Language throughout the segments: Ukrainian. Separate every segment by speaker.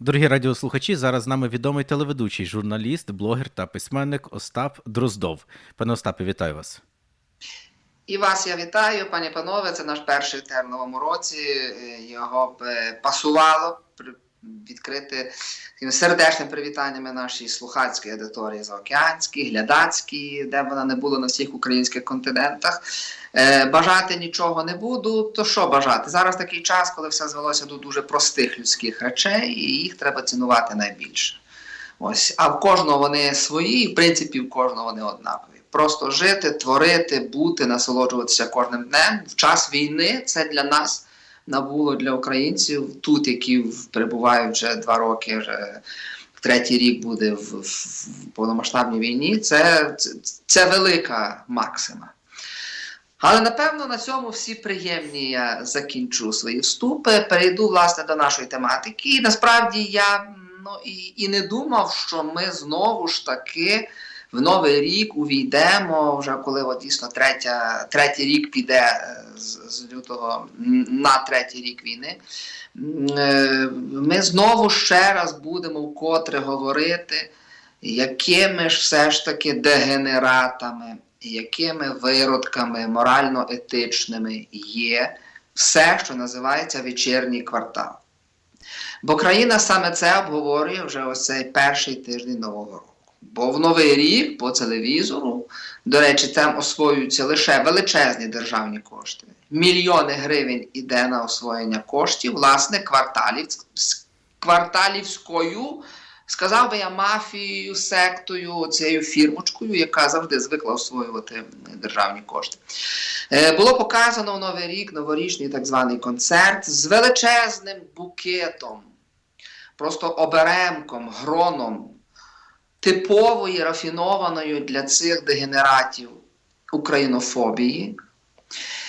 Speaker 1: Дорогі радіослухачі, зараз з нами відомий телеведучий, журналіст, блогер та письменник Остап Дроздов. Пане Остапе, вітаю вас.
Speaker 2: І вас я вітаю, пані панове. Це наш перший тер в новому році. Е, Його б е, пасувало відкрити сердечними привітаннями нашій слухацькій аудиторії заокеанській, глядацькій, де вона не була на всіх українських континентах. Е, Бажати нічого не буду. То що бажати? Зараз такий час, коли все звелося до дуже простих людських речей, і їх треба цінувати найбільше. Ось, а в кожного вони свої, і в принципі в кожного вони однакові. Просто жити, творити, бути, насолоджуватися кожним днем. В час війни це для нас набуло для українців, тут, які перебувають вже два роки, вже третій рік буде в, в, повномасштабній війні. Це, це, це велика максима. Але напевно на цьому всі приємні я закінчу свої вступи. Перейду власне до нашої тематики. І насправді я ну, і, і не думав, що ми знову ж таки в новий рік увійдемо, вже коли от, дійсно третя, третій рік піде е, з, з лютого на третій рік війни. Е, Ми знову ще раз будемо вкотре говорити, якими ж все ж таки дегенератами, якими виродками морально-етичними є все, що називається вечірній квартал. Бо країна саме це обговорює вже ось цей перший тиждень Нового року. Бо в Новий рік по телевізору, до речі, там освоюються лише величезні державні кошти. Мільйони гривень іде на освоєння коштів, власне, кварталів, кварталівською, сказав би я, мафією, сектою, цією фірмочкою, яка завжди звикла освоювати державні кошти. Е, Було показано в Новий рік новорічний так званий концерт з величезним букетом, просто оберемком, гроном типової, рафінованої для цих дегенератів українофобії.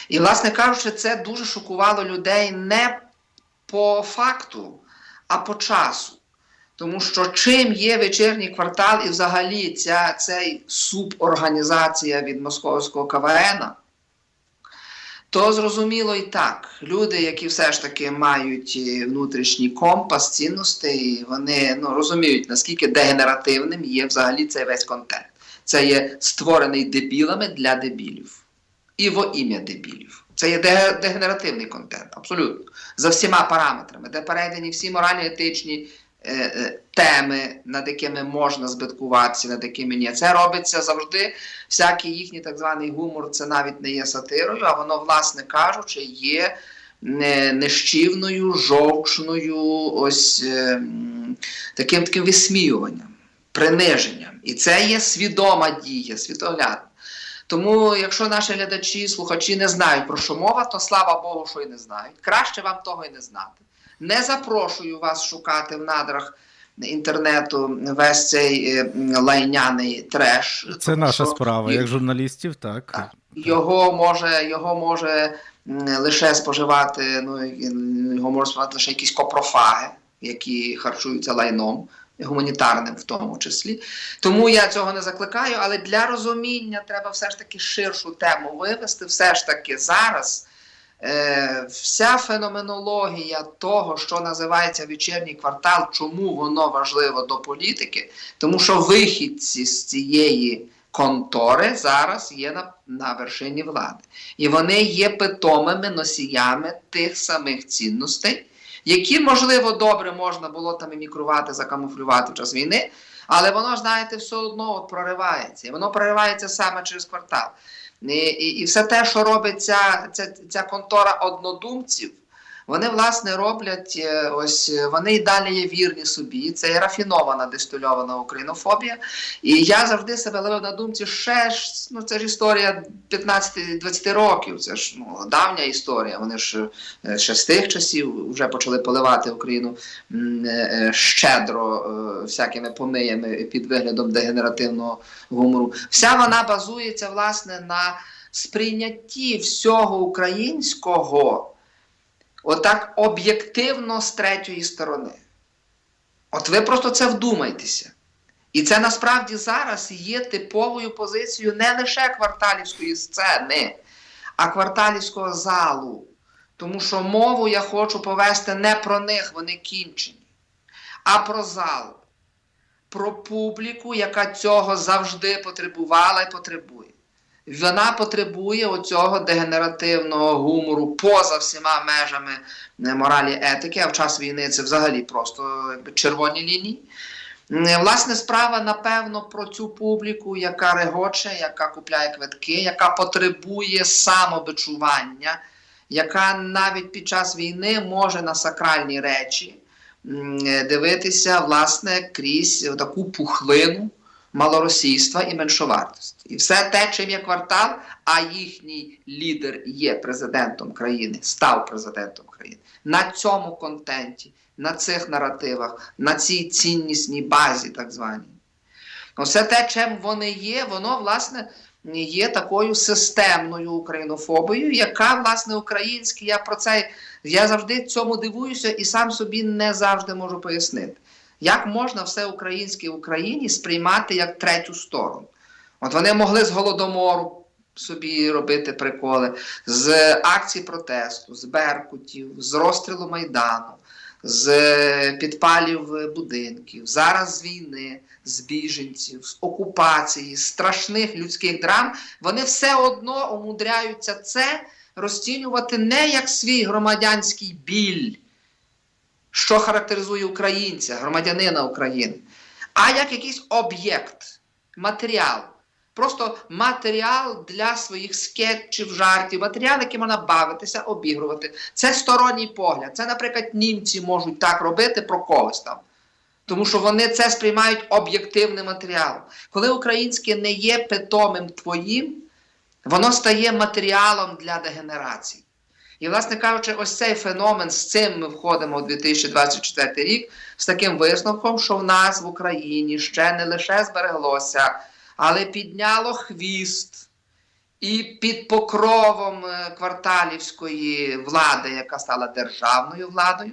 Speaker 2: І, власне кажучи, це дуже шокувало людей не по факту, а по часу. Тому що чим є вечірній квартал і взагалі ця цей суборганізація від московського КВН, то зрозуміло і так. Люди, які все ж таки мають е, внутрішній компас цінностей, вони ну, розуміють, наскільки дегенеративним є взагалі цей весь контент. Це є створений дебілами для дебілів. І во ім'я дебілів. Це є дегенеративний контент, абсолютно. За всіма параметрами, де перейдені всі морально-етичні теми, над якими можна збиткуватися, над якими ні. Це робиться завжди. Всякий їхній так званий гумор, це навіть не є сатирою, а воно, власне кажучи, є не, нещівною, жовчною, ось е, таким таким висміюванням, приниженням. І це є свідома дія, світоглядна. Тому, якщо наші глядачі, слухачі не знають про що мова, то слава Богу, що і не знають. Краще вам того і не знати. Не запрошую вас шукати в надрах інтернету весь цей е, лайняний треш.
Speaker 1: Це
Speaker 2: тому
Speaker 1: наша справа, як журналістів, так.
Speaker 2: так. Його може, його може лише споживати, ну його може споживати лише якісь копрофаги, які харчуються лайном, гуманітарним в тому числі. Тому я цього не закликаю, але для розуміння треба все ж таки ширшу тему вивести. Все ж таки зараз. Е, вся феноменологія того, що називається вечірній квартал, чому воно важливо до політики, тому що вихідці з цієї контори зараз є на, на вершині влади. І вони є питомими носіями тих самих цінностей, які, можливо, добре можна було там імікрувати, закамуфлювати в час війни, але воно, знаєте, все одно от проривається. І воно проривається саме через квартал. І, і, все те, що робить ця, ця, ця контора однодумців, вони власне роблять е, ось е, вони і далі є вірні собі. Це є рафінована дистильована українофобія. І я завжди себе ловив на думці, ще ж ну це ж історія 15-20 років. Це ж ну, давня історія. Вони ж е, ще з тих часів вже почали поливати Україну щедро всякими помиями під виглядом дегенеративного гумору. Вся вона базується власне на сприйнятті всього українського отак об'єктивно з третьої сторони. От ви просто це вдумайтеся. І це насправді зараз є типовою позицією не лише кварталівської сцени, а кварталівського залу. Тому що мову я хочу повести не про них, вони кінчені. а про зал, про публіку, яка цього завжди потребувала і потребує. Вона потребує оцього дегенеративного гумору поза всіма межами е, моралі етики, а в час війни це взагалі просто якби, червоні лінії. Е, Власне, справа, напевно, про цю публіку, яка регоче, яка купляє квитки, яка потребує самобичування, яка навіть під час війни може на сакральні речі е, дивитися, власне, крізь таку пухлину малоросійства і меншовартості. І все те, чим є квартал, а їхній лідер є президентом країни, став президентом країни. На цьому контенті, на цих наративах, на цій ціннісній базі, так званій. Все те, чим вони є, воно, власне, є такою системною українофобією, яка, власне, українська, я про це я завжди цьому дивуюся і сам собі не завжди можу пояснити. Як можна все українське Україні сприймати як третю сторону? От вони могли з голодомору собі робити приколи, з акцій протесту, з беркутів, з розстрілу Майдану, з підпалів будинків, зараз з війни, з біженців, з окупації, з страшних людських драм. Вони все одно умудряються це розцінювати не як свій громадянський біль що характеризує українця, громадянина України, а як якийсь об'єкт, матеріал. Просто матеріал для своїх скетчів, жартів, матеріал, який можна бавитися, обігрувати. Це сторонній погляд. Це, наприклад, німці можуть так робити про когось там. Тому що вони це сприймають об'єктивним матеріалом. Коли українське не є питомим твоїм, воно стає матеріалом для дегенерації. І, власне кажучи, ось цей феномен з цим ми входимо у 2024 рік з таким висновком, що в нас в Україні ще не лише збереглося, але підняло хвіст. І під покровом е, кварталівської влади, яка стала державною владою,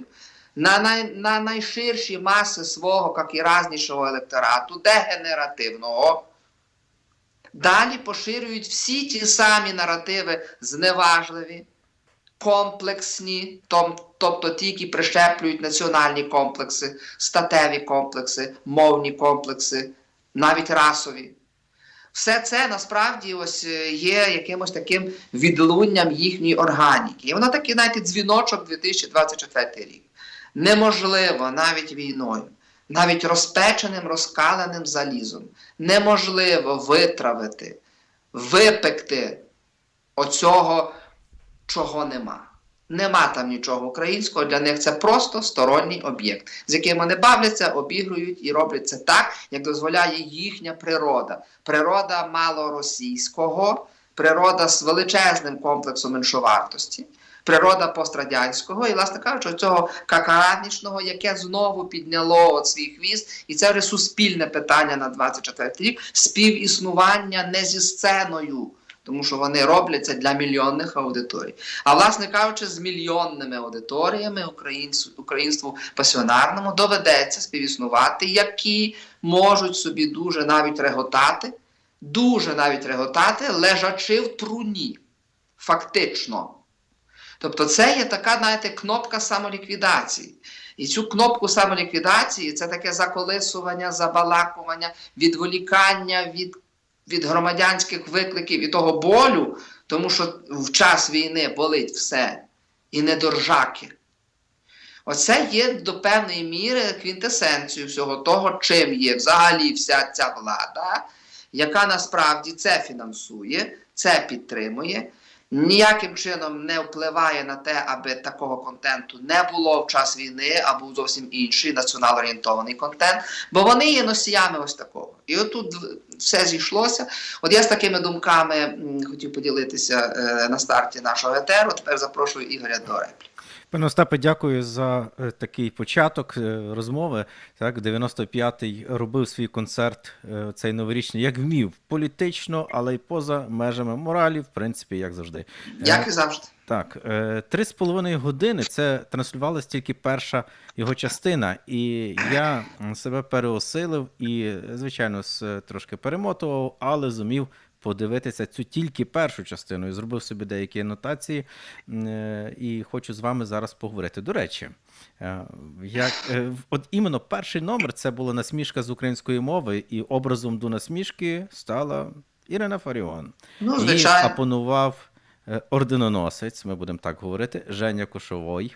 Speaker 2: на, най, на найширші маси свого, як і разнішого електорату, дегенеративного, далі поширюють всі ті самі наративи зневажливі комплексні, тобто ті, які прищеплюють національні комплекси, статеві комплекси, мовні комплекси, навіть расові. Все це насправді ось е, є якимось таким відлунням їхньої органіки. І воно такий, знаєте, дзвіночок 2024 рік. Неможливо навіть війною, навіть розпеченим, розкаленим залізом, неможливо витравити, випекти оцього чого нема. Нема там нічого українського, для них це просто сторонній об'єкт, з яким вони бавляться, обігрують і роблять це так, як дозволяє їхня природа. Природа малоросійського, природа з величезним комплексом меншовартості, природа пострадянського і, власне кажучи, цього какараднічного, яке знову підняло от свій хвіст, і це вже суспільне питання на 24 рік співіснування не зі сценою тому що вони роблять це для мільйонних аудиторій. А власне кажучи, з мільйонними аудиторіями українству пасіонарному доведеться співіснувати, які можуть собі дуже навіть реготати, дуже навіть реготати, лежачи в труні. Фактично. Тобто, це є така, знаєте, кнопка самоліквідації. І цю кнопку самоліквідації це таке заколисування, забалакування, відволікання від від громадянських викликів і того болю, тому що в час війни болить все і не доржаки. Оце є до певної міри квінтесенцією всього того, чим є взагалі вся ця влада, яка насправді це фінансує, це підтримує, ніяким чином не впливає на те, аби такого контенту не було в час війни, а був зовсім інший націонал-орієнтований контент, бо вони є носіями ось такого. І отут все зійшлося. От я з такими думками хотів поділитися е, на старті нашого етеру. Тепер запрошую Ігоря до репліки.
Speaker 1: Пане Остапе, дякую за е, такий початок е, розмови. Так, 95-й робив свій концерт е, цей новорічний, як вмів, політично, але й поза межами моралі, в принципі, як завжди.
Speaker 2: Як і завжди.
Speaker 1: Так, три з половиною години це транслювалася тільки перша його частина, і я себе переосилив і, звичайно, трошки перемотував, але зумів подивитися цю тільки першу частину. Я зробив собі деякі анотації е, і хочу з вами зараз поговорити. До речі, е, як, е, от іменно перший номер це була насмішка з української мови, і образом до насмішки стала Ірина Фаріон.
Speaker 2: Ну, звичайно.
Speaker 1: опанував е, орденоносець, ми будемо так говорити, Женя Кошовой.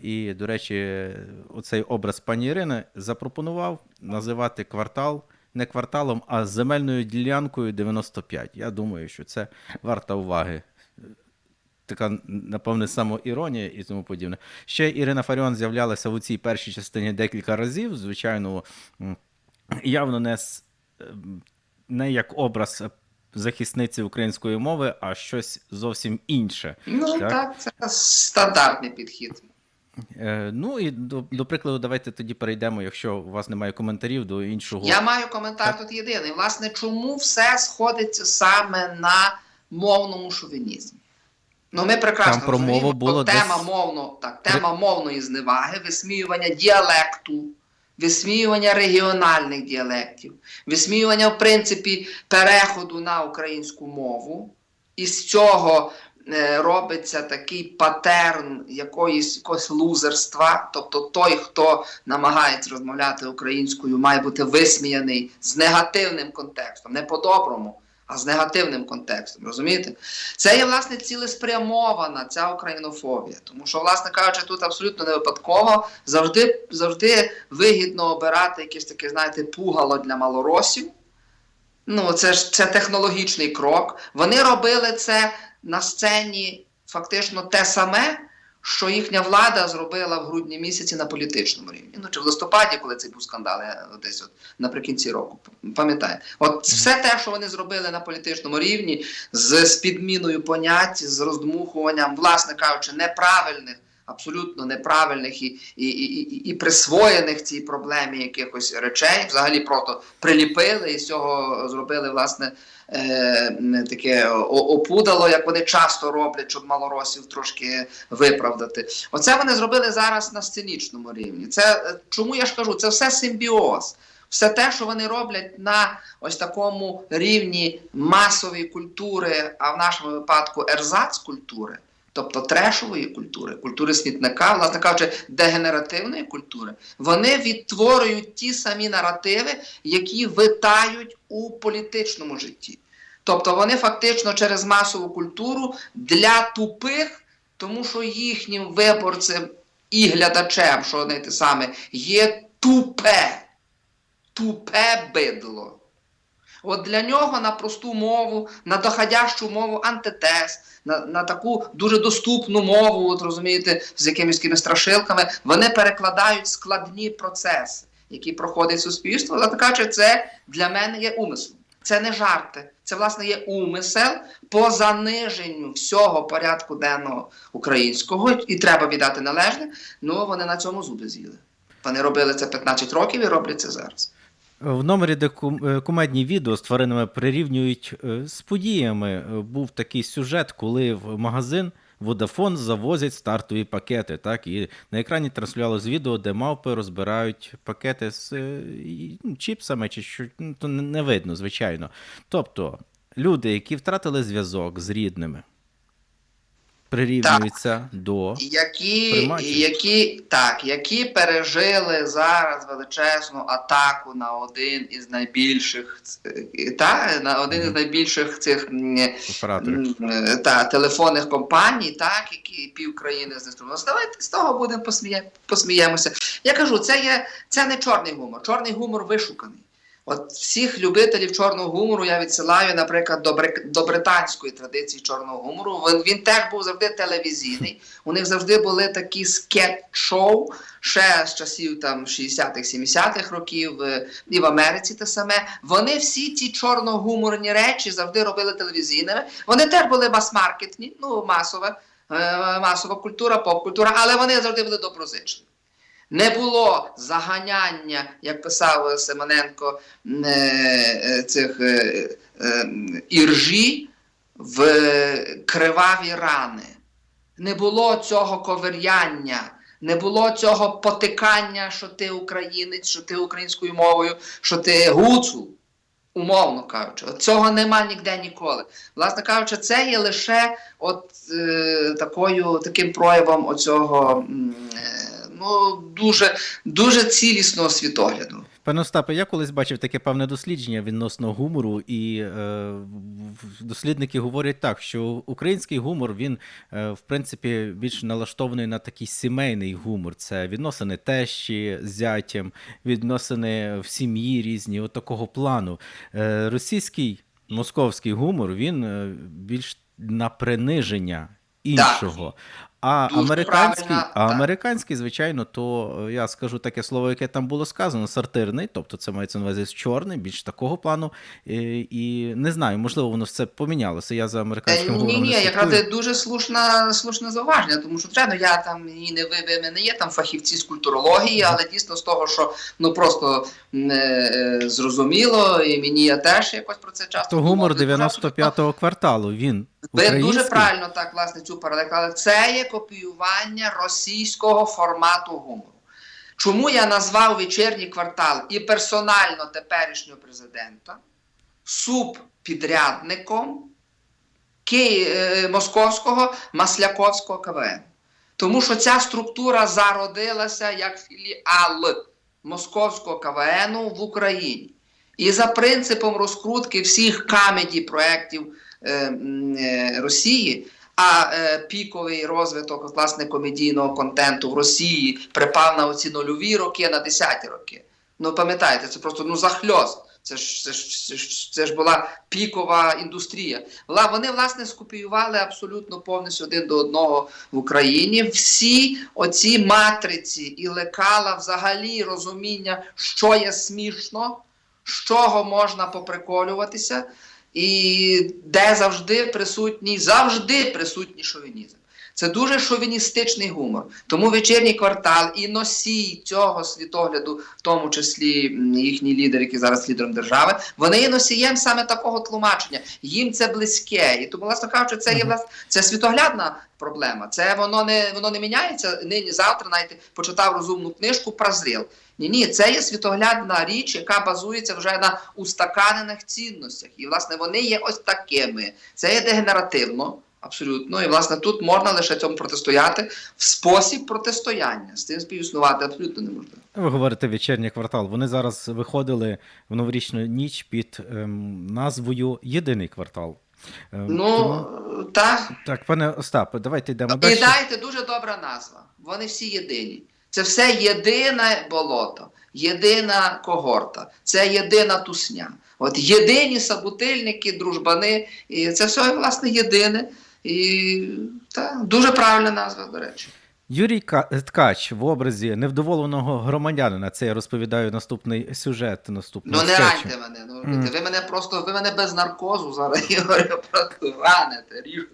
Speaker 1: І, до речі, оцей образ пані Ірини запропонував називати квартал не кварталом, а земельною ділянкою 95. Я думаю, що це варта уваги. Така, напевне, самоіронія і тому подібне. Ще Ірина Фаріон з'являлася у цій першій частині декілька разів. Звичайно, явно не, с- ем, не як образ захисниці української мови, а щось зовсім інше.
Speaker 2: Ну
Speaker 1: Так.
Speaker 2: так, це стандартний підхід.
Speaker 1: Е, ну і до, до прикладу, давайте тоді перейдемо, якщо у вас немає коментарів, до іншого.
Speaker 2: Я маю коментар тут єдиний. Власне, чому все сходиться саме на мовному шовінізмі? Ну, ми прекрасно
Speaker 1: Там про мову було
Speaker 2: тема
Speaker 1: десь-
Speaker 2: мовно, так, тема мовної зневаги, висміювання діалекту, висміювання регіональних діалектів, висміювання, в принципі, переходу на українську мову. І з цього робиться такий патерн якоїсь якогось лузерства. Тобто той, хто намагається розмовляти українською, має бути висміяний з негативним контекстом, не по-доброму, а з негативним контекстом. Розумієте? Це є власне цілеспрямована ця українофобія. Тому що, власне кажучи, тут абсолютно не випадково завжди, завжди вигідно обирати якесь таке, знаєте, пугало для малоросів. Ну, це ж це технологічний крок. Вони робили це на сцені фактично те саме, що їхня влада зробила в грудні місяці на політичному рівні. Ну чи в листопаді, коли цей був скандал, я десь от наприкінці року. пам'ятаю, От все те, що вони зробили на політичному рівні, з, з підміною понять, з роздмухуванням, власне кажучи, неправильних. Абсолютно неправильних і, і, і, і, присвоєних цій проблемі якихось речей, взагалі просто приліпили і з цього зробили власне е, таке опудало, як вони часто роблять, щоб малоросів трошки виправдати. Оце вони зробили зараз на сценічному рівні. Це е, чому я ж кажу, це все симбіоз. Все те, що вони роблять на ось такому рівні масової культури, а в нашому випадку ерзац культури, тобто трешової культури, культури смітника, власне кажучи, дегенеративної культури, вони відтворюють ті самі наративи, які витають у політичному житті. Тобто вони фактично через масову культуру для тупих, тому що їхнім виборцем і глядачем, що вони те саме, є тупе, тупе бидло. От для нього на просту мову, на доходящу мову антитез, на, на таку дуже доступну мову, от розумієте, з якимись страшилками, вони перекладають складні процеси, які проходить суспільство. Але кажучи, це для мене є умислом. Це не жарти. Це, власне, є умисел по заниженню всього порядку денного українського, і треба віддати належне. Ну вони на цьому зуби з'їли. Вони робили це 15 років і роблять це зараз.
Speaker 1: В номері, де е, кумедні відео з тваринами прирівнюють е, з подіями. Е, Був такий сюжет, коли в магазин Vodafone завозять стартові пакети. Так, і на екрані транслювалось відео, де мавпи розбирають пакети з ну, чіпсами, чи що ну, то не видно, звичайно. Тобто, люди, які втратили зв'язок з рідними, прирівнюються до
Speaker 2: які, які, так, які пережили зараз величезну атаку на один із найбільших та, на один із найбільших цих м, е, та, телефонних компаній, так, які пів країни знеструмили. Давайте з того будемо посміє, посміємося. Я кажу, це є це не чорний гумор. Чорний гумор вишуканий. От всіх любителів чорного гумору я відсилаю, наприклад, до, брик- до британської традиції чорного гумору. Він, він теж був завжди телевізійний. У них завжди були такі скетч-шоу, ще з часів там 60-х, 70-х років, е, і в Америці те саме. Вони всі ці чорногуморні речі завжди робили телевізійними. Вони теж були мас-маркетні, ну масове, е, масова культура, поп-культура, але вони завжди були доброзичні. Не було заганяння, як писав Семененко, е, е, цих е, іржі в криваві рани. Не було цього коверяння, не було цього потикання, що ти українець, що ти українською мовою, що ти гуцул. Умовно кажучи, цього нема ніде ніколи. Власне кажучи, це є лише от е, такою таким проявом оцього е, ну дуже дуже цілісного світогляду.
Speaker 1: Пане Остапе, я колись бачив таке певне дослідження відносно гумору, і е, дослідники говорять так, що український гумор він е, в принципі більш налаштований на такий сімейний гумор. Це відносини тещі з зятям, відносини в сім'ї різні, от такого плану. Е, російський московський гумор він е, більш на приниження іншого. А
Speaker 2: Дуже
Speaker 1: американський, а американський, звичайно, то е, я скажу таке слово, яке там було сказано, сортирний, тобто це мається на увазі чорний, більш такого плану. І, і не знаю, можливо, воно все помінялося. Я за американським
Speaker 2: Ні, ні,
Speaker 1: не
Speaker 2: якраз це дуже слушна, слушне зауваження, тому що звичайно, я там і не ви, ви ми не є там фахівці з культурології, але дійсно з того, що ну просто м, е, е, зрозуміло, і мені я теж якось про це часто
Speaker 1: То гумор
Speaker 2: думав. Дуже
Speaker 1: 95-го кварталу, він
Speaker 2: Ви дуже правильно так власне цю паралель, але це є копіювання російського формату гумору. Чому я назвав вечірній квартал і персонально теперішнього президента субпідрядником Ки... е, московського Масляковського КВН? Тому що ця структура зародилася як філіал московського КВН в Україні. І за принципом розкрутки всіх камеді проєктів Росії, а е, піковий розвиток власне комедійного контенту в Росії припав на оці нульові роки, на десяті роки. Ну пам'ятаєте, це просто ну захльост. Це ж, це, ж, це, ж, була пікова індустрія. Вони, власне, скопіювали абсолютно повністю один до одного в Україні. Всі оці матриці і лекала взагалі розуміння, що є смішно, з чого можна поприколюватися, і де завжди присутній, завжди присутній шовінізм. Це дуже шовіністичний гумор. Тому вечірній квартал і носій цього світогляду, в тому числі їхній лідер, який зараз лідером держави, вони є носієм саме такого тлумачення. Їм це близьке. І тому, власне кажучи, це є власне це світоглядна проблема. Це воно не воно не міняється нині. Завтра навіть почитав розумну книжку прозріл. Ні, ні, це є світоглядна річ, яка базується вже на устаканених цінностях. І власне вони є ось такими. Це є дегенеративно. Абсолютно, і власне тут можна лише цьому протистояти в спосіб протистояння. З цим співіснувати абсолютно неможливо.
Speaker 1: Ви говорите вечірній квартал. Вони зараз виходили в новорічну ніч під ем, назвою Єдиний квартал. Ем,
Speaker 2: Ну так,
Speaker 1: так, пане Остапе, давайте йдемо
Speaker 2: і дайте дуже добра назва. Вони всі єдині. Це все єдине болото, єдина когорта, це єдина тусня. От єдині сабутильники, дружбани, і це все власне єдине. І та, дуже правильна назва, до речі.
Speaker 1: Юрій Ка- Ткач в образі невдоволеного громадянина. Це я розповідаю наступний сюжет. Наступного
Speaker 2: Ну не раньте мене. Ну,
Speaker 1: Мгм.
Speaker 2: Ви мене просто, ви мене без наркозу зараз Ігорю, просто раните, ріжете.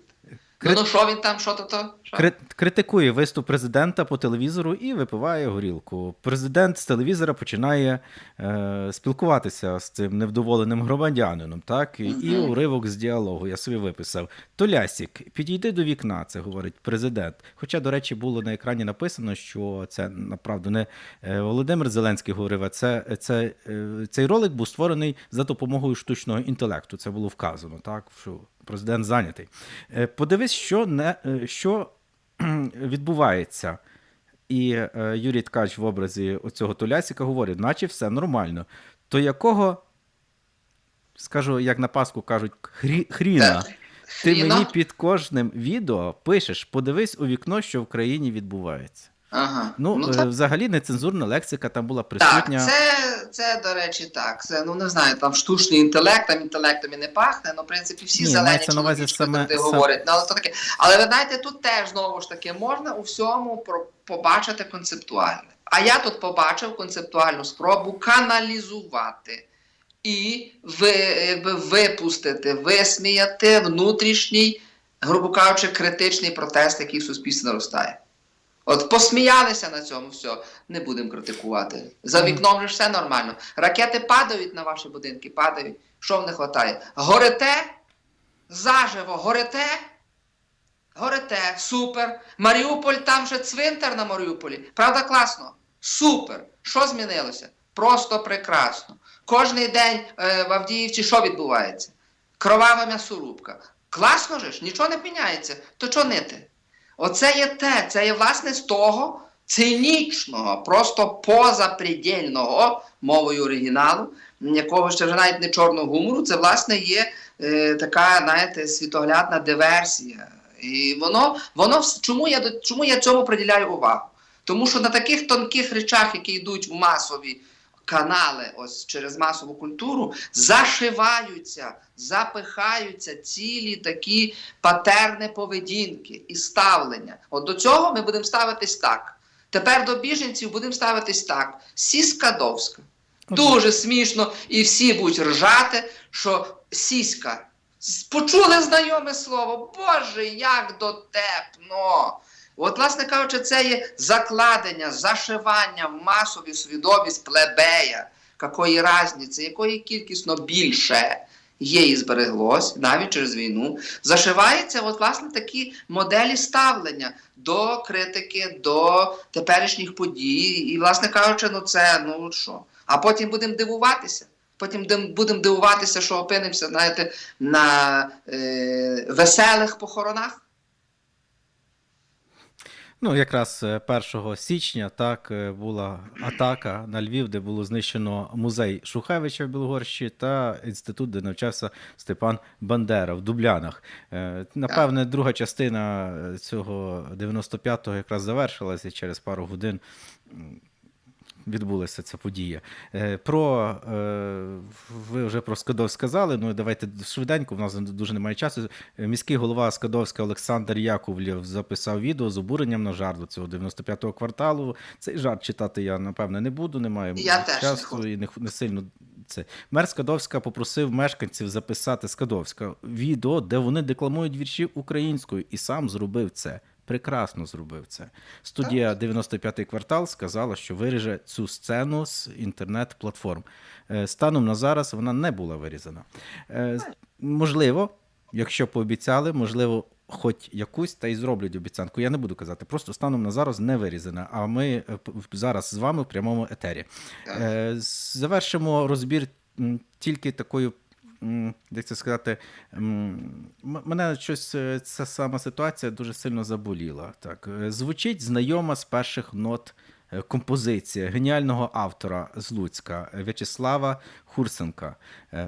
Speaker 2: Ну,
Speaker 1: Крит-
Speaker 2: ну що він там, що то то? Що?
Speaker 1: Критикує виступ президента по телевізору і випиває горілку. Президент з телевізора починає е, спілкуватися з цим невдоволеним громадянином. Так і, і уривок з діалогу. Я собі виписав. Толясік, підійди до вікна, це говорить президент. Хоча, до речі, було на екрані написано, що це направду не е, Володимир Зеленський говорив, а це, це е, цей ролик був створений за допомогою штучного інтелекту. Це було вказано, так що президент зайнятий. Е, Подивись, що не е, що відбувається. І е, Юрій Ткач в образі оцього Толясіка говорить, наче все нормально. То якого, скажу, як на Пасху кажуть, хрі, хріна. Ти мені під кожним відео пишеш, подивись у вікно, що в країні відбувається.
Speaker 2: Ага.
Speaker 1: Ну, е,
Speaker 2: так.
Speaker 1: взагалі нецензурна лексика там була
Speaker 2: Так,
Speaker 1: присутня.
Speaker 2: це, це, до речі, так. Це, ну не знаю, там штучний інтелект, там інтелектом і не пахне, ну, в принципі, всі
Speaker 1: Ні,
Speaker 2: зелені чоловічки
Speaker 1: саме- сам-
Speaker 2: говорять. Ну, але, то таке. але ви знаєте, тут теж знову ж таки можна у всьому побачити концептуальне. А я тут побачив концептуальну спробу каналізувати і ви, випустити, висміяти внутрішній, грубо кажучи, критичний протест, який в суспільстві наростає. От посміялися на цьому, все, не будемо критикувати. За вікном же ж все нормально. Ракети падають на ваші будинки, падають. Що в не вистачає? Горите? Заживо, горите? Горите, супер. Маріуполь, там же цвинтар на Маріуполі. Правда, класно? Супер. Що змінилося? Просто прекрасно. Кожний день е, в Авдіївці що відбувається? Кровава м'ясорубка. Класно же ж, нічого не міняється. То чого нити? Оце є те, це є власне з того цинічного, просто позапредельного мовою оригіналу, якого ще вже навіть не чорного гумору, це власне є е, така, знаєте, світоглядна диверсія. І воно, воно чому я чому я цьому приділяю увагу? Тому що на таких тонких речах, які йдуть в масові канали, ось через масову культуру, зашиваються, запихаються цілі такі патерни поведінки і ставлення. От до цього ми будемо ставитись так. Тепер до біженців будемо ставитись так. Сіскадовська. Дуже смішно, і всі будуть ржати, що сіська. Почули знайоме слово. Боже, як дотепно. От, власне кажучи, це є закладення, зашивання в масові свідомість плебея. Какої різниці, якої кількісно більше є і збереглось навіть через війну, зашиваються от, власне, такі моделі ставлення до критики, до теперішніх подій. І, власне кажучи, ну це ну що. А потім будемо дивуватися. Потім будемо дивуватися, що опинимося, знаєте, на е, веселих похоронах.
Speaker 1: Ну, якраз е, 1 січня так е, була атака на Львів, де було знищено музей Шухевича в Білогорщі та інститут, де навчався Степан Бандера в Дублянах. Е, Напевне, друга частина е, цього 95-го якраз завершилася через пару годин. Відбулася ця подія. Е, Про е, ви вже про Скадов сказали. Ну давайте швиденько. В нас дуже немає часу. Міський голова Скадовська Олександр Яковлєв записав відео з обуренням на жарт до цього 95-го кварталу. Цей жарт читати я напевне не буду. Немає
Speaker 2: Я
Speaker 1: часу
Speaker 2: хочу.
Speaker 1: і не, не сильно. Це мер Скадовська попросив мешканців записати Скадовська відео, де вони декламують вірші українською, і сам зробив це. Прекрасно зробив це. Студія 95-й квартал сказала, що виріже цю сцену з інтернет-платформ. Е, Станом на зараз вона не була вирізана. Е, Можливо, якщо пообіцяли, можливо, хоч якусь та й зроблять обіцянку. Я не буду казати. Просто станом на зараз не вирізана. А ми е, зараз з вами в прямому етері. Завершимо розбір тільки такою. Як це сказати, мене щось е, ця сама ситуація дуже сильно заболіла. Так, Е, звучить знайома з перших нот е, композиція геніального автора з Луцька В'ячеслава Хурсенка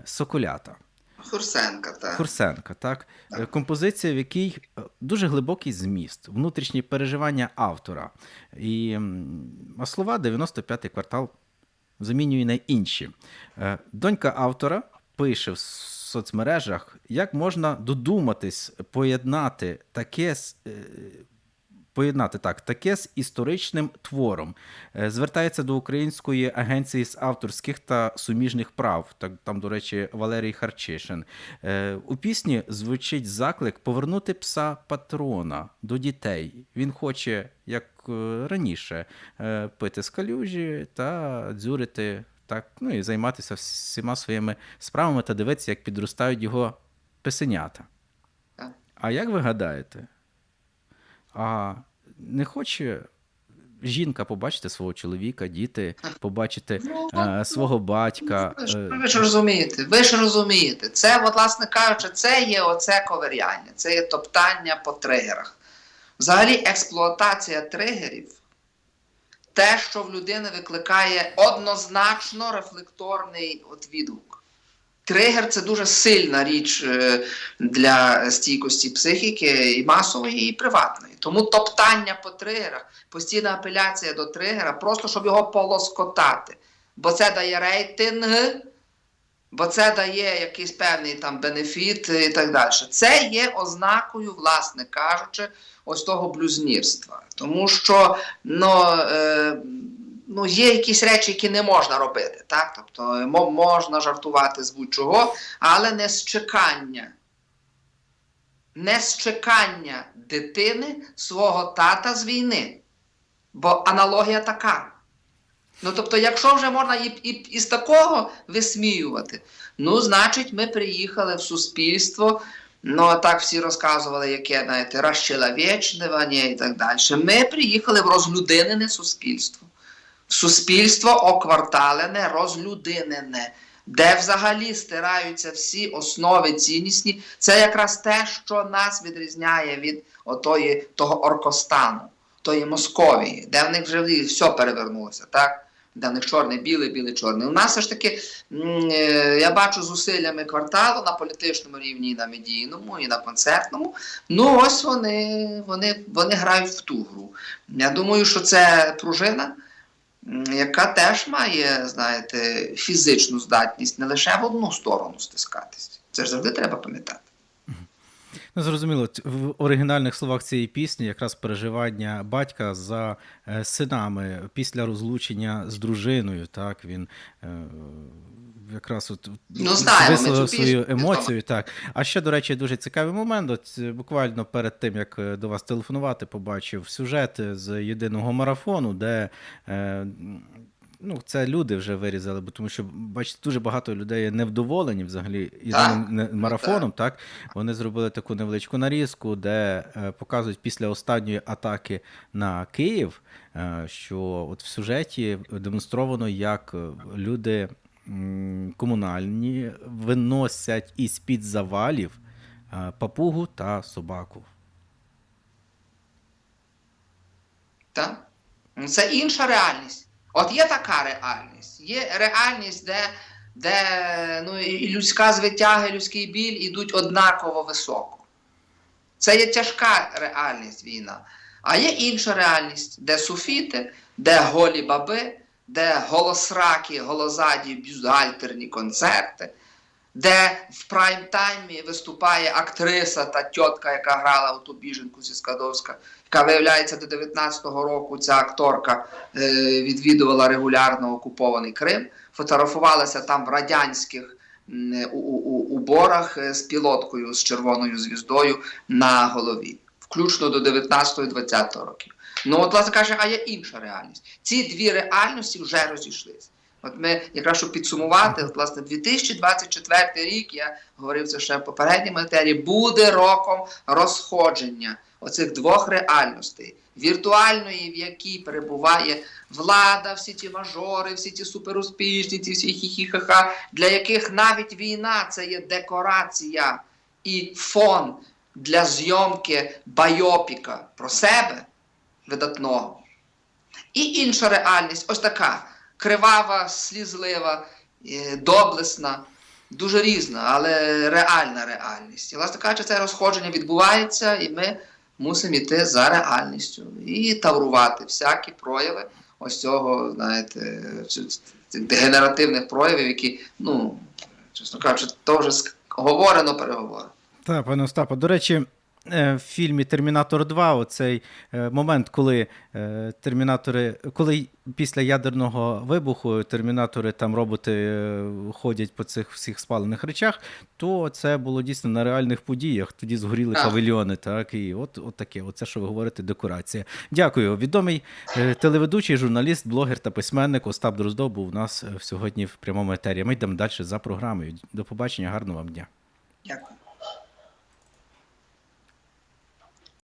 Speaker 1: Соколята.
Speaker 2: Хурсенка, так.
Speaker 1: Хурсенка, так? Е, Композиція, в якій дуже глибокий зміст, внутрішні переживання автора. І, а слова 95-й квартал замінює на інші. Донька автора пише в соцмережах, як можна додуматись поєднати таке е, Поєднати так, таке з історичним твором. Е, Звертається до Української агенції з авторських та суміжних прав. Так, там, до речі, Валерій Харчишин. Е, У пісні звучить заклик повернути пса патрона до дітей. Він хоче, як раніше, пити з калюжі та дзюрити, так, ну і займатися всіма своїми справами та дивитися, як підростають його песенята.
Speaker 2: Так.
Speaker 1: А як ви гадаєте? А не хоче жінка побачити свого чоловіка, діти, побачити е, свого батька.
Speaker 2: Ви ж,
Speaker 1: е,
Speaker 2: ви ж розумієте, ви ж розумієте. Це, от, власне кажучи, це є оце коверяння, це є топтання по тригерах. Взагалі, експлуатація тригерів, те, що в людини викликає однозначно рефлекторний от відгук. Тригер це дуже сильна річ е, для стійкості психіки і масової, і приватної. Тому топтання по тригерах, постійна апеляція до тригера, просто щоб його полоскотати. Бо це дає рейтинг, бо це дає якийсь певний там бенефіт і так далі. Це є ознакою, власне кажучи, ось того блюзнірства. Тому що ну, е, ну, є якісь речі, які не можна робити. Так? Тобто можна жартувати з будь-чого, але не з чекання. Не з чекання дитини свого тата з війни. Бо аналогія така. Ну, тобто, якщо вже можна і, і, і з такого висміювати, ну, значить, ми приїхали в суспільство. Ну, так всі розказували, яке, знаєте, розчеловечнування і так далі. Ми приїхали в розлюдинене суспільство. В суспільство окварталене, розлюдинене. де взагалі стираються всі основи ціннісні, це якраз те, що нас відрізняє від отої, того Оркостану, тої Московії, де в них вже все перевернулося, так? Де в них чорний, білий, білий, чорний. У нас все ж таки, е, я бачу зусиллями кварталу на політичному рівні, і на медійному, і на концертному. Ну, ось вони, вони, вони грають в ту гру. Я думаю, що це пружина, яка теж має, знаєте, фізичну здатність не лише в одну сторону стискатись. Це ж завжди треба пам'ятати.
Speaker 1: Ну, зрозуміло, в оригінальних словах цієї пісні якраз переживання батька за е, синами після розлучення з дружиною. Так, він е, якраз от
Speaker 2: Ну,
Speaker 1: висловив свою емоцію. Так. А ще, до речі, дуже цікавий момент. От е, буквально перед тим, як до вас телефонувати, побачив сюжет з єдиного марафону, де. Ну, це люди вже вирізали, бо тому що бачите, дуже багато людей є невдоволені взагалі єдиним марафоном. Так вони зробили таку невеличку нарізку, де е, показують після останньої атаки на Київ, е, що от в сюжеті демонстровано, як е, люди м, комунальні виносять із під завалів е, папугу та собаку.
Speaker 2: Так? Ну, Це інша реальність. От є така реальність. Є реальність, де, де ну, і людська звитяга, і людський біль ідуть однаково високо. Це є тяжка реальність війна. А є інша реальність, де суфіти, де голі баби, де голосраки, голозаді, бюзгальтерні концерти, де в прайм-таймі виступає актриса та тітка, яка грала у ту біженку зі Скадовська, яка виявляється до 19-го року ця акторка е, відвідувала регулярно окупований Крим, фотографувалася там в радянських у, у, у, уборах е, з пілоткою з червоною звіздою на голові, включно до 19-20 років. Ну, от, власне каже, а є інша реальність. Ці дві реальності вже розійшлися. От ми, якраз щоб підсумувати, от, власне, 2024 рік, я говорив це ще в попередній матерії, буде роком розходження оцих двох реальностей. Віртуальної, в якій перебуває влада, всі ті мажори, всі ті суперуспішні, ті всі хі-хі-ха-ха, для яких навіть війна це є декорація і фон для зйомки байопіка про себе видатного. І інша реальність, ось така кривава, слізлива, е, доблесна, дуже різна, але реальна реальність. І, власне кажучи, це розходження відбувається, і ми мусимо йти за реальністю і таврувати всякі прояви ось цього, знаєте, цих дегенеративних проявів, які, ну, чесно кажучи, то вже говорено, переговорено.
Speaker 1: Так, пане Остапе, до речі, в фільмі Термінатор 2 оцей е, момент, коли е, термінатори, коли після ядерного вибуху термінатори там роботи е, ходять по цих всіх спалених речах, то це було дійсно на реальних подіях. Тоді згоріли
Speaker 2: Так.
Speaker 1: павільйони, так і от, от таке, оце, що ви говорите, декорація. Дякую. Відомий е, телеведучий, журналіст, блогер та письменник Остап Дроздов був у нас е, сьогодні в прямому етері. Ми йдемо далі за програмою. До побачення, гарного вам дня.
Speaker 2: Дякую.